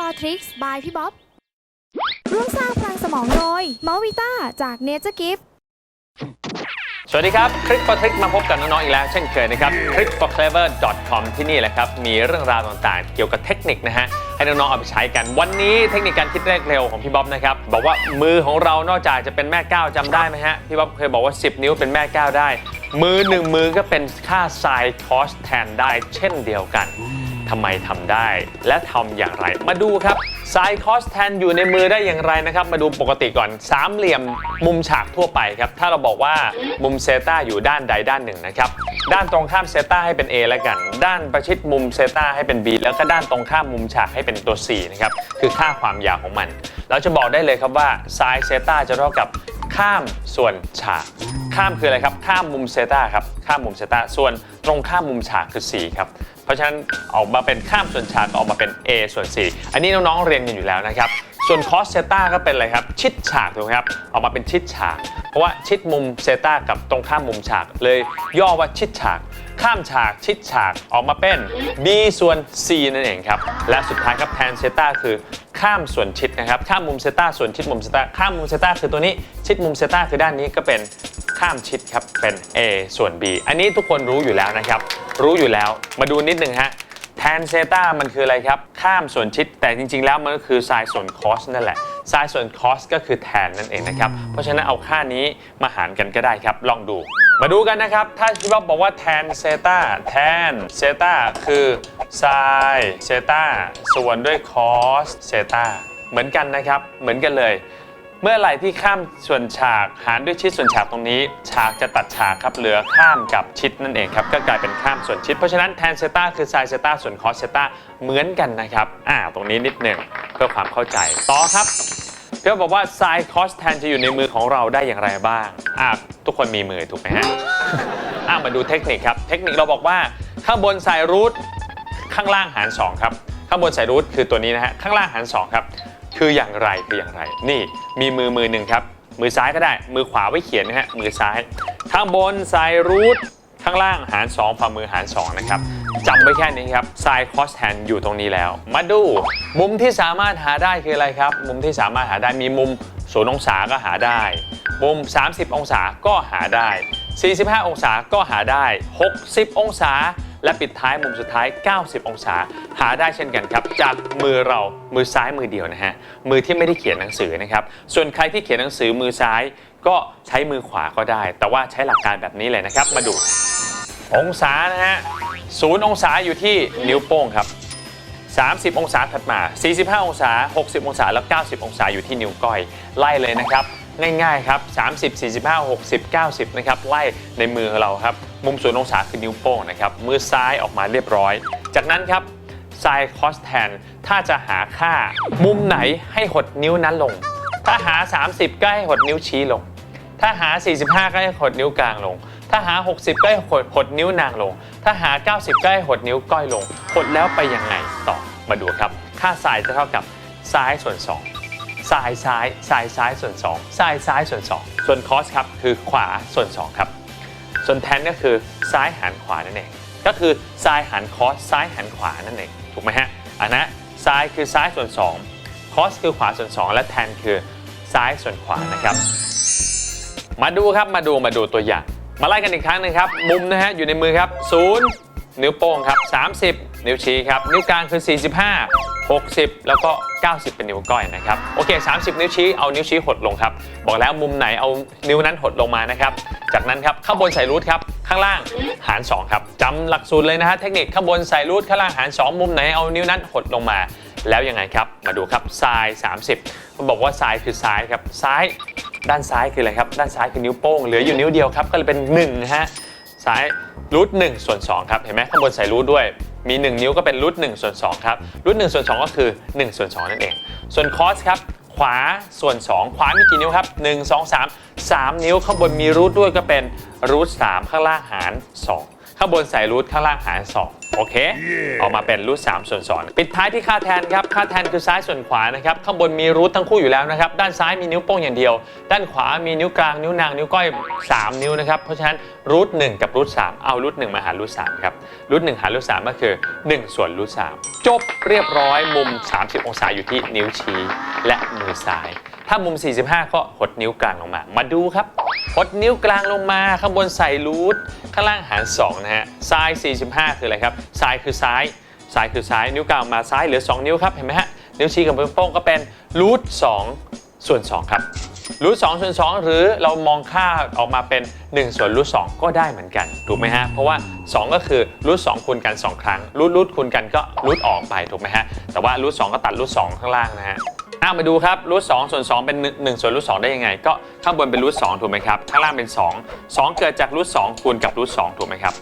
for Tricks by พี่บ๊อบ ร่วมสร้างพลังสมองโดยมอวิต้าจาก Nature Gift สวัสดีครับ คลิก for Trick มาพบกับน้องๆอีกแล้ว เช่นเคยนะครับ click for clever com ที่นี่แหละครับ มีเรื่องราวต่างๆ เกี่ยวกับเทคนิคนะฮะ ให้น้องๆเอาไปใช้กัน วันนี้เทคนิคการคิดเลขเร็วของพี่บ๊อบนะครับ บอกว่ามือของเรานอกจากจะเป็นแม่ก้าวจำได้ไหมฮะ พี่บ๊อบเคยบอกว่า 10 นิ้วเป็นแม่ก้าวได้ มือหนึ่งมือก็เป็นค่าไซน์คอสแทนได้เช่นเดียวกัน ทำไมทำได้ และทำอย่างไร มาดูครับไซคอสแทนอยู่ในมือได้อย่างไรนะครับ มาดูปกติก่อนสามเหลี่ยมมุมฉากทั่วไปครับ ถ้าเราบอกว่ามุมเซตาอยู่ด้านใดด้านหนึ่งนะครับ ด้านตรงข้ามเซตาให้เป็น A แล้วกัน ด้านประชิดมุมเซตาให้เป็น B แล้วก็ด้านตรงข้ามมุมฉากให้เป็นตัว C นะครับคือค่าความยาวของมัน เราจะบอกได้เลยครับว่าไซเซตาจะเท่ากับข้ามส่วนฉาก ข้ามคืออะไรครับ ข้ามมุมเซตาครับ ข้ามมุมเซตาส่วนตรงข้ามมุมฉากคือ C ครับ ราะฉะนั้นออกมาเป็นข้ามส่วนฉากก็ออกมาเป็น A ส่วน C อันนี้น้องๆเรียนกันอยู่แล้วนะครับ ส่วนคอสเซต้าก็เป็นอะไรครับ ชิดฉากถูกไหมครับออกมาเป็นชิดฉาก เพราะว่าชิดมุมเซต้ากับตรงข้ามมุมฉาก เลยย่อว่าชิดฉาก ข้ามฉากชิดฉากออกมาเป็น B ส่วน C นั่นเองครับ และสุดท้ายครับแทนเซต้าคือข้ามส่วนชิดนะครับ ข้ามมุมเซต้าส่วนชิดมุมเซต้าข้ามมุมเซต้าคือตัวนี้ชิดมุมเซต้าคือด้านนี้ก็เป็นข้ามชิดครับเป็น A ส่วน B อันนี้ทุกคนรู้อยู่แล้วนะครับ รู้อยู่แล้ว มาดูนิดนึงฮะแทนเซตามันคืออะไรครับ ข้ามส่วนชิด แต่จริง ๆ แล้วมันก็คือไซน์ส่วนคอสนั่นแหละไซน์ส่วนคอสก็คือแทนนั่นเองนะครับ เพราะฉะนั้นเอาค่านี้มาหารกันก็ได้ครับ ลองดู มาดูกันนะครับ ถ้าพี่บ๊อบบอกว่าแทนเซตาแทนเซตาคือไซน์เซตาส่วนด้วยคอสเซตาเหมือนกันนะครับ เหมือนกันเลย เมื่อไหร่ที่ข้ามส่วนฉากหารด้วยชิดส่วนฉากตรงนี้ ฉากจะตัดฉากครับเหลือข้ามกับชิดนั่นเองครับก็กลายเป็นข้ามส่วนชิด เพราะฉะนั้นแทนเซต้าคือไซเซต้าส่วนคอสเซต้าเหมือนกันนะครับอ่าตรงนี้นิดหนึ่งเพื่อความเข้าใจต่อครับเพื่อบอกว่าไซคอสแทนจะอยู่ในมือของเราได้อย่างไรบ้างอ่าทุกคนมีมือถูกไหมฮะอ่ามาดูเทคนิคครับเทคนิคเราบอกว่าข้างบนใส่รูทข้างล่างหาร2ครับข้างบนใส่รูทคือตัวนี้นะฮะข้างล่างหาร2ครับ คืออย่างไรคืออย่างไร นี่มีมือมือหนึ่งครับ มือซ้ายก็ได้ มือขวาไว้เขียนนะฮะมือซ้าย ข้างบนใส่รูทข้างล่างหาร 2 ฝ่ามือหาร 2 นะครับจำไว้แค่นี้ครับ sine cos tan อยู่ตรงนี้แล้ว มาดู มุมที่สามารถหาได้คืออะไรครับ มุมที่สามารถหาได้มีมุมศูนย์องศาก็หาได้ มุม 30 องศาก็หาได้ 45 องศาก็หาได้ 60 องศา และปิดท้ายมุมสุดท้าย 90 องศา หาได้เช่นกันครับ จากมือเรามือซ้ายมือเดียวนะฮะมือที่ไม่ได้เขียนหนังสือนะครับส่วนใครที่เขียนหนังสือมือซ้าย ก็ใช้มือขวาก็ได้ แต่ว่าใช้หลักการแบบนี้เลยนะครับ มาดู องศานะฮะศูนย์องศาอยู่ที่นิ้วโป้งครับ30 องศาถัดมา 45 องศา 60 องศา แล้ว 90 องศาอยู่ที่นิ้วก้อย ไล่เลยนะครับ ง่ายๆครับ30 45 60 90นะครับไล่ในมือเราครับมุมศูนย์องศาคือนิ้วโป้งนะครับมือซ้ายออกมาเรียบร้อย จากนั้นครับไซคอสแทนถ้าจะหาค่า มุมไหนให้หดนิ้วนั้นลง ถ้าหา 30 ก็ให้หดนิ้วชี้ลง ถ้าหา 45 ก็ให้หดนิ้วกลางลง ถ้าหา 60 ก็ให้หดหดนิ้วนางลง ถ้าหา 90 ก็ให้หดนิ้วก้อยลง หดแล้วไปยังไงต่อมาดูครับ ค่าไซน์จะเท่ากับซ้ายส่วน 2 ซ้ายซ้ายซ้ายซ้ายส่วน2ซ้ายซ้ายส่วน 2 ส่วนคอสครับคือขวาส่วน 2 ครับ ส่วนแทนก็คือซ้ายหันขวานั่นเองก็คือซ้ายหันคอสซ้ายหันขวานั่นเองถูกไหมฮะอันนะซ้ายคือซ้ายส่วน2คอสคือขวาส่วน 2 และแทนคือซ้ายส่วนขวานะครับ มาดูครับมาดูมาดูตัวอย่าง มาไล่กันอีกครั้งหนึงครับ มุมนะฮะอยู่ในมือครับ0นิ้วโป้งครับ30 นิ้วชี้ครับ นิ้วกลางคือ 45 60 แล้วก็ 90 เป็นนิ้วก้อยนะครับ โอเค 30 นิ้วชี้เอานิ้วชี้หดลงครับ บอกแล้วมุมไหนเอานิ้วนั้นหดลงมานะครับ จากนั้นครับข้างบนใส่รูทครับ ข้างล่างหาร 2 ครับจำหลักสูตรเลยนะฮะเทคนิคข้างบนใส่รูทข้างล่างหาร 2 มุมไหนเอานิ้วนั้นหดลงมา แล้วยังไงครับ มาดูครับทราย 30 มันบอกว่าทรายคือซ้ายครับซ้ายด้านซ้ายคืออะไรครับ ด้านซ้ายคือนิ้วโป้ง เหลืออยู่นิ้วเดียวครับ ก็เลยเป็น1นะฮะ ซ้ายรูท1ส่วน2ครับ เห็นไหมข้างบนใส่รูทด้วย มี 1 นิ้วก็เป็นรูท1ส่วน2ครับรูท1ส่วน2 ก็คือ1ส่วน2นั่นเอง ส่วนคอสครับขวาส่วน 2 ขวามีกี่นิ้วครับ 1 2 3 3 นิ้วข้างบนมีรูทด้วยก็เป็นรูท3ข้างล่างหาร 2 ข้างบนใส่รูทข้างล่างหาร 2 โอเค ออกมาเป็นรูท3ส่วน2ปิดท้ายที่ค่าแทนครับ ค่าแทนคือซ้ายส่วนขวานะครับ ข้างบนมีรูททั้งคู่อยู่แล้วนะครับ ด้านซ้ายมีนิ้วโป้งอย่างเดียว ด้านขวามีนิ้วกลาง นิ้วนาง นิ้วก้อย 3 นิ้วนะครับ เพราะฉะนั้นรูท1กับรูท3เอารูท1มาหารูท3ครับ รูท1หารูท3ก็คือ 1 ส่วนรูท3จบเรียบร้อยมุม 30 องศาอยู่ที่นิ้วชี้และมือซ้าย ถ้ามุม 45 ก็หดนิ้วกลางลงมา มาดูครับ หดนิ้วกลางลงมาข้างบนใส่รูทข้างล่างหาร2นะฮะซ้าย 45 คืออะไรครับซ้ายคือซ้ายซ้ายคือซ้ายนิ้วกลางมาซ้ายเหลือ 2 นิ้วครับเห็นไหมฮะนิ้วชี้กับนิ้วโป้งก็เป็นรูท2ส่วน2ครับรูท2ส่วน2 หรือเรามองค่าออกมาเป็น 1 ส่วนรูท2ก็ได้เหมือนกันถูกไหมฮะเพราะว่า 2 ก็คือรูท2คูณกัน 2 ครั้งรูทรูทคูณกันก็รูทออกไปถูกไหมฮะแต่ว่ารูท2ก็ตัดรูท2ข้างล่างนะฮะาวมาดูครับรูทสองส่วน2เป็น1ส่วนรูทสได้ยังไง ก็ข้างบนเป็นรูทสถูกไหมครับข้างล่างเป็น 2 2 เกิดจากรูทสคูณกับรูทสถูกไหมครับ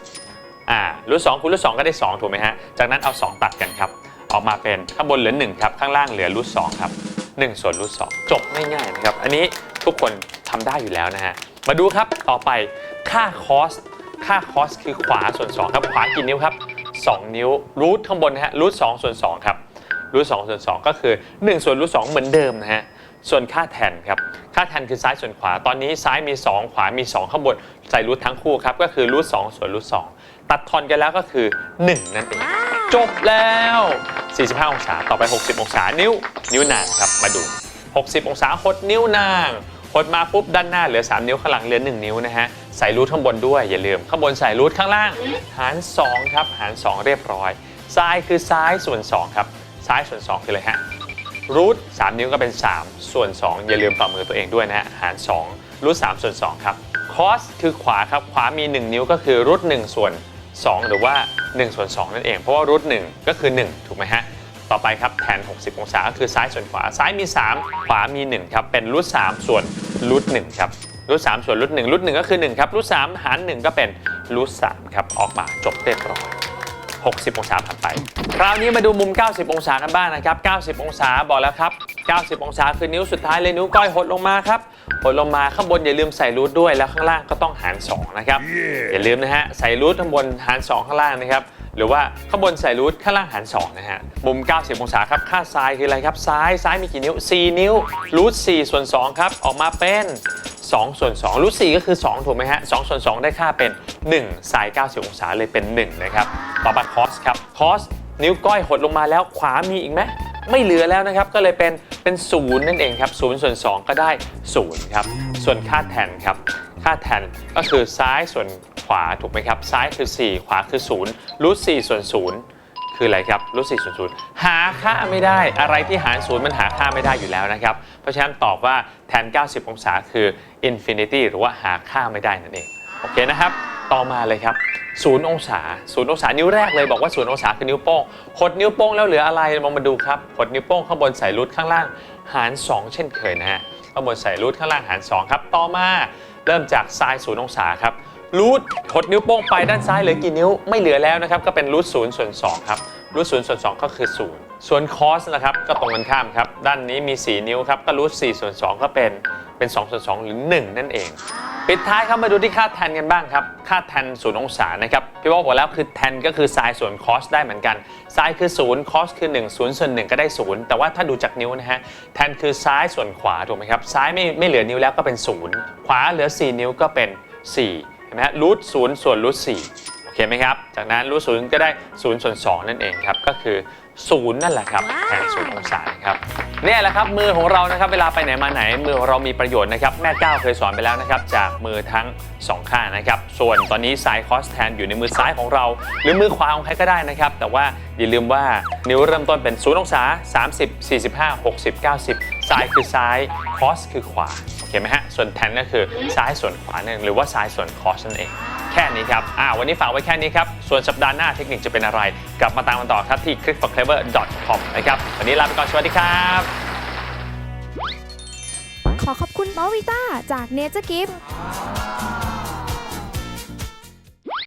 อ่ารูทสคูณรูทสก็ได้ 2 ถูกไหมฮะจากนั้นเอา 2 ตัดกันครับออกมาเป็นข้างบนเหลือ1ครับข้างล่างเหลือรูทสครับ1ส่วนรูทสจบง่ายๆนะครับอันนี้ทุกคนทำได้อยู่แล้วนะฮะมาดูครับต่อไปค่าคอสค่าคอสคือขวาส่วน2ครับขวากี่นิ้วครับ2 นิ้วรูทข้างบนนะฮะรูทสส่วน2ครับ รูทสส่วน2ก็คือ 1 ส่วนรูทสเหมือนเดิมนะฮะส่วนค่าแทนครับค่าแทนคือซ้ายส่วนขวา ตอนนี้ซ้ายมี 2 ขวามี 2 ข้างบนใส่รูททั้งคู่ครับก็คือรูทสส่วนรูทสตัดทอนกันแล้วก็คือ 1 นั่นเองจบแล้ว 45 องศาต่อไป 60 องศานิ้ว นิ้วนางครับมาดู 60 องศาหดนิ้วนางหดมาปุ๊บด้านหน้าเหลือ 3 นิ้วข้างหลังเหลือ 1 นิ้วนะฮะใส่รูทข้างบนด้วยอย่าลืมข้างบนใส่รูทข้างล่าง หาร 2 ครับหาร 2 เรียบร้อยซ้ายคือซ้ายส่วน 2 ครับ ซ้ายส่วน 2 คืออะไรฮะรูท3นิ้วก็เป็น 3 ส่วน 2 อย่าลืมฝ่ามือตัวเองด้วยนะฮะหาร2รูท3ส่วน2ครับคอสคือขวาครับ ขวามี 1 นิ้วก็คือรูท1ส่วน 2 หรือว่า1ส่วน2นั่นเอง เพราะว่ารูท1ก็คือ 1 ถูกไหมฮะต่อไปครับแทน 60 องศาก็คือซ้ายส่วนขวา ซ้ายมี 3 ขวามี 1 ครับ เป็นรูท3ส่วนรูท1ครับรูท3ส่วนรูท1รูท1ก็คือ1ครับรูท3หาร1ก็เป็นรูท3ครับออกมาจบเรียบร้อย 60 องศาผ่านไป คราวนี้มาดูมุม 90 องศากันบ้างนะครับ 90 องศาบอกแล้วครับ 90 องศาคือนิ้วสุดท้ายเลยนิ้วก้อยหดลงมาครับหดลงมาข้างบนอย่าลืมใส่รูทด้วยแล้วข้างล่างก็ต้องหาร 2 นะครับ อย่าลืมนะฮะใส่รูทข้างบนหาร 2 ข้างล่างนะครับหรือว่าข้างบนใส่รูทข้างล่างหาร 2 นะฮะ มุม 90 องศาครับ ค่าซ้ายคืออะไรครับ ซ้าย ซ้ายมีกี่นิ้ว 4 นิ้ว รูท4ส่วน 2 ครับ ออกมาเป็น 2 ส่วน2รูท4ก็คือ 2 ถูกไหมฮะ2ส่วน 2 ได้ค่าเป็น1 sine 90 องศาเลยเป็น 1 นะครับ ต่อไปคอสครับคอสนิ้วก้อยหดลงมาแล้วขวามีอีกไหมไม่เหลือแล้วนะครับ ก็เลยเป็นเป็น0นั่นเองครับ0ส่วน 2 ก็ได้0ครับ ส่วนค่าแทนครับ ค่าแทนก็คือซ้ายส่วนขวาถูกไหมครับ ซ้ายคือ 4 ขวาคือ0รูท4ส่วน0 คืออะไรครับรูท4ส่วน0หาค่าไม่ได้อะไรที่หาร0มันหาค่าไม่ได้อยู่แล้วนะครับ เพราะฉะนั้นตอบว่าแทน 90 องศาคือ infinity หรือว่าหาค่าไม่ได้นั่นเอง โอเคนะครับ ต่อมาเลยครับ0องศา0องศานิ้วแรกเลยบอกว่า0องศาคือนิ้วโป้งหดนิ้วโป้งแล้วเหลืออะไรลองมาดูครับหดนิ้วโป้งข้างบนใส่รูทข้างล่างหาร 2 เช่นเคยนะฮะข้างบนใส่รูทข้างล่างหาร 2 ครับ ต่อมาเริ่มจากไซน์0องศาครับ รูทหดนิ้วโป้งไปด้านซ้ายเหลือกี่นิ้วไม่เหลือแล้วนะครับ ก็เป็นรูท0ส่วน2ครับรูท0ส่วน2ก็คือ0ส่วนคอสนะครับก็ตรงกันข้ามครับ ด้านนี้มี 4 นิ้วครับก็รูท4ส่วน2ก็เป็นเป็น2ส่วน2หรือ 1 นั่นเอง ปิดท้ายครับมาดูที่ค่าแทนกันบ้างครับ ค่าแทนศูนย์องศานะครับพี่ว่าบอกแล้วคือแทนก็คือไซน์ส่วนคอสได้เหมือนกันไซน์คือ0คอสคือ 1 0ส่วน1ก็ได้ 0 แต่ว่าถ้าดูจากนิ้วนะฮะแทนคือซ้ายส่วนขวาถูกไหมครับซ้ายไม่ไม่เหลือนิ้วแล้วก็เป็น 0 ขวาเหลือ 4 นิ้วก็เป็น 4 เห็นไหมฮะรูทศูนย์ส่วนรูทสี่โอเคไหมครับ จากนั้นรูทศูนย์ก็ได้ศูนย์ส่วนสองนั่นเองครับ ก็คือ 0นั่นแหละครับแทนศูนย์องศานะครับเนี่ยแหละครับมือของเรานะครับเวลาไปไหนมาไหนมือของเรามีประโยชน์นะครับแม่ก้าวเคยสอนไปแล้วนะครับจากมือทั้งสองข้างนะครับส่วนตอนนี้ซ้ายคอสแทนอยู่ในมือซ้ายของเรา หรือมือขวาของใครก็ได้นะครับ แต่ว่าอย่าลืมว่านิ้วเริ่มต้นเป็น0องศา30 45 60 90 ซ้ายคือซ้ายคอสคือขวาโอเคไหมฮะส่วนแทนก็คือซ้ายส่วนขวานั่นเองหรือว่าซ้ายส่วนคอสนั่นเองแค่นี้ครับอ่าวันนี้ฝากไว้แค่นี้ครับ ส่วนสัปดาห์หน้าเทคนิคจะเป็นอะไร กลับมาตามกันต่อครับที่ clickforclever.com นะครับ วันนี้ลาไปก่อน สวัสดีครับ ขอขอบคุณเมาวิต้าจากเนเจอร์กิฟ